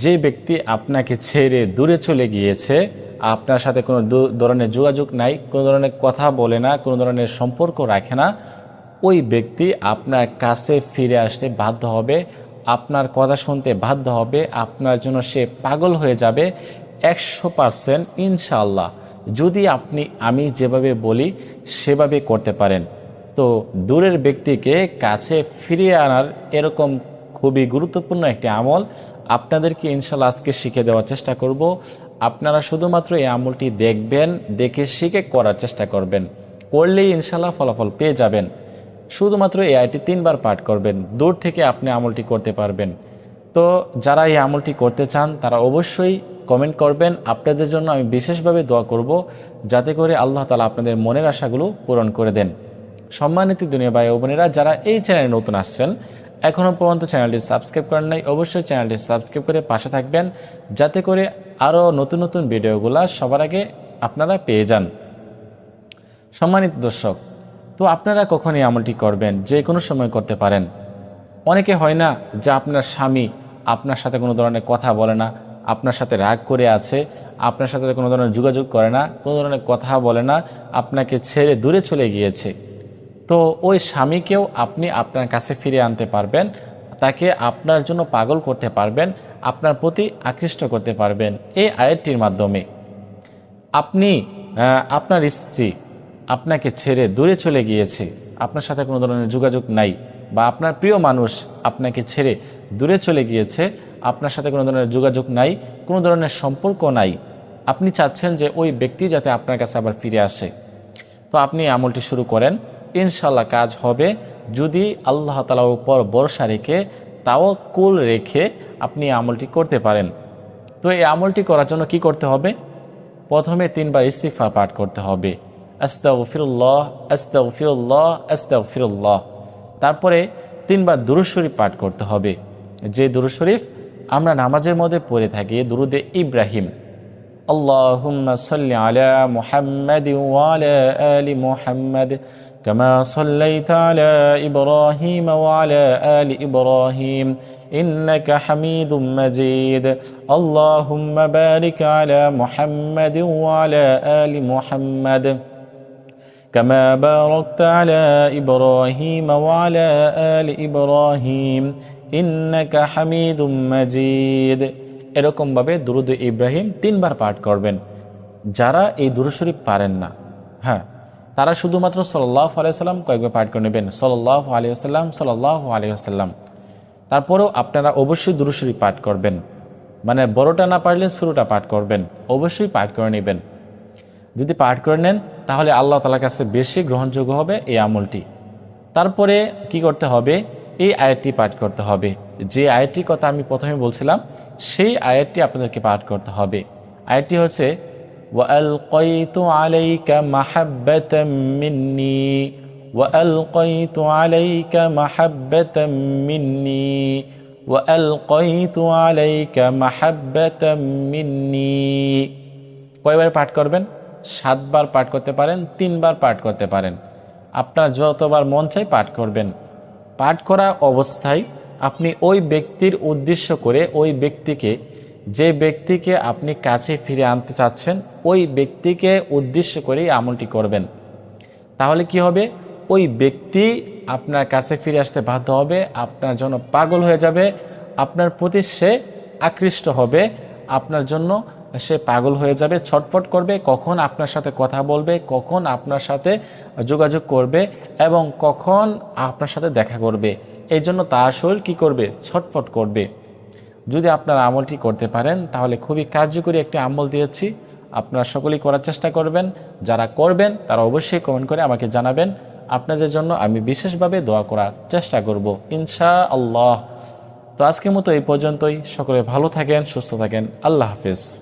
যে ব্যক্তি আপনাকে ছেড়ে দূরে চলে গিয়েছে, আপনার সাথে কোনো ধরনের যোগাযোগ নাই, কোনো ধরনের কথা বলে না, কোনো ধরনের সম্পর্ক রাখে না, ওই ব্যক্তি আপনার কাছে ফিরে আসতে বাধ্য হবে, আপনার কথা শুনতে বাধ্য হবে, আপনার জন্য সে পাগল হয়ে যাবে একশো পারসেন্ট ইনশাল্লাহ যদি আপনি, আমি যেভাবে বলি, সেভাবে করতে পারেন। তো দূরের ব্যক্তিকে কাছে ফিরিয়ে আনার এরকম খুবই গুরুত্বপূর্ণ একটি আমল। আপনাদেরকে ইনশাল্লাহ আজকে শিখে দেওয়ার চেষ্টা করব। আপনারা শুধুমাত্র এই আমলটি দেখবেন, দেখে শিখে করার চেষ্টা করবেন। করলেই ইনশাল্লাহ ফলাফল পেয়ে যাবেন। শুধুমাত্র এই আইটি তিনবার পাঠ করবেন, দূর থেকে আপনি আমলটি করতে পারবেন। তো যারা এই আমলটি করতে চান, তারা অবশ্যই কমেন্ট করবেন। আপনাদের জন্য আমি বিশেষভাবে দোয়া করব, যাতে করে আল্লাহ তালা আপনাদের মনের আশাগুলো পূরণ করে দেন। সম্মানিত দুনিয়া ভাই বোনেরা, যারা এই চ্যানেলে নতুন আসছেন এখনও পর্যন্ত চ্যানেলটি সাবস্ক্রাইব করেন নাই, অবশ্যই চ্যানেলটি সাবস্ক্রাইব করে পাশে থাকবেন, যাতে করে আরও নতুন নতুন ভিডিওগুলো সবার আগে আপনারা পেয়ে যান। সম্মানিত দর্শক, তো আপনারা কখন এই আমলটি করবেন, যে কোনো সময় করতে পারেন। অনেকে হয় না যে আপনার স্বামী আপনার সাথে কোনো ধরনের কথা বলে না, আপনার সাথে রাগ করে আছে, আপনার সাথে কোনো ধরনের যোগাযোগ করে না, কোনো ধরনের কথা বলে না, আপনাকে ছেড়ে দূরে চলে গিয়েছে। তো ওই স্বামীকেও আপনি আপনার কাছে ফিরে আনতে পারবেন, তাকে আপনার জন্য পাগল করতে পারবেন, আপনার প্রতি আকৃষ্ট করতে পারবেন এই আয়াতটির মাধ্যমে। আপনি আপনার স্ত্রী আপনাকে ছেড়ে দূরে চলে গিয়েছে, আপনার সাথে কোনো ধরনের যোগাযোগ নাই, বা আপনার প্রিয় মানুষ আপনাকে ছেড়ে দূরে চলে গিয়েছে, আপনার সাথে কোনো ধরনের যোগাযোগ নাই, কোনো ধরনের সম্পর্ক নাই, আপনি চাচ্ছেন যে ওই ব্যক্তি যাতে আপনার কাছে আবার ফিরে আসে। তো আপনি আমলটি শুরু করেন। ইনশাল্লাহ কাজ হবে। যদি আল্লাহ তালার উপর ভরসা রেখে তাও কুল রেখে আপনি আমলটি করতে পারেন। তো এই আমলটি করার জন্য কি করতে হবে? প্রথমে তিনবার ইস্তিফা পাঠ করতে হবে। আস্তাগফিরুল্লাহ আস্তাগফিরুল্লাহ আস্তাগফিরুল্লাহ। তারপরে তিনবার দুরুশরীফ পাঠ করতে হবে। যে দুরুশরীফ আমরা নামাজের মধ্যে পড়ে থাকি, দুরুদে ইব্রাহিম। আল্লাহ সাল্লি আলা মুহাম্মাদি ওয়ালা আলি মোহাম্মদ। كما صليت على إبراهيم وعلى آل إبراهيم إنك حميد مجيد اللهم بارك على محمد وعلى آل محمد كما باركت على إبراهيم وعلى آل إبراهيم إنك حميد مجيد এরকমভাবে দুরুদ ইব্রাহিম তিনবার পাঠ করবেন যারা এই দুরুদ শরীফ পারেন না হ্যাঁ তারা শুধুমাত্র সাল্লাহ আলিয়াল্লাম কয়েকবার পাঠ করে নেবেন। সাল্লাহ আলিয়াল্লাম সাল্লাহ আলিয়াল্লাম তারপরেও আপনারা অবশ্যই দুরুদ শরীফ পাঠ করবেন। মানে বড়টা না পারলে শুরুটা পাঠ করবেন। অবশ্যই পাঠ করে নেবেন। যদি পাঠ করে নেন, তাহলে আল্লাহ তালার কাছে বেশি গ্রহণযোগ্য হবে এই আমলটি। তারপরে কি করতে হবে? এই আয়াতটি পাঠ করতে হবে। যে আয়াতটির কথা আমি প্রথমে বলছিলাম, সেই আয়াতটি আপনাদেরকে পাঠ করতে হবে। আয়াতটি হচ্ছে وَأَلْقَيْتُ عَلَيْكَ مَحَبَّةً مِّنِّي وَأَلْقَيْتُ عَلَيْكَ مَحَبَّةً مِّنِّي وَأَلْقَيْتُ عَلَيْكَ مَحَبَّةً مِّنِّي কয়বার পাঠ করবেন সাতবার পাঠ করতে পারেন তিনবার পাঠ করতে পারেন আপনার যতবার মন চাই পাঠ করবেন পাঠ করা অবস্থায় আপনি ওই ব্যক্তির উদ্দেশ্য করে ওই ব্যক্তিকে যে ব্যক্তিকে আপনি কাছে ফিরে আনতে চাচ্ছেন, ওই ব্যক্তিকে উদ্দেশ্য করেই আমলটি করবেন। তাহলে কি হবে? ওই ব্যক্তি আপনার কাছে ফিরে আসতে বাধ্য হবে, আপনার জন্য পাগল হয়ে যাবে, আপনার প্রতি সে আকৃষ্ট হবে, আপনার জন্য সে পাগল হয়ে যাবে, ছটফট করবে, কখন আপনার সাথে কথা বলবে, কখন আপনার সাথে যোগাযোগ করবে এবং কখন আপনার সাথে দেখা করবে। এই জন্য তার শরীর কী করবে? ছটফট করবে। যদি আপনারা আমলটি করতে পারেন, তাহলে খুবই কার্যকরী একটি আমল দিয়েছি। আপনারা সকলেই করার চেষ্টা করবেন। যারা করবেন, তারা অবশ্যই কমেন্ট করে আমাকে জানাবেন। আপনাদের জন্য আমি বিশেষভাবে দোয়া করার চেষ্টা করব ইনশা আল্লাহ তো আজকের মতো এই পর্যন্তই। সকলে ভালো থাকেন, সুস্থ থাকেন। আল্লাহ হাফিজ।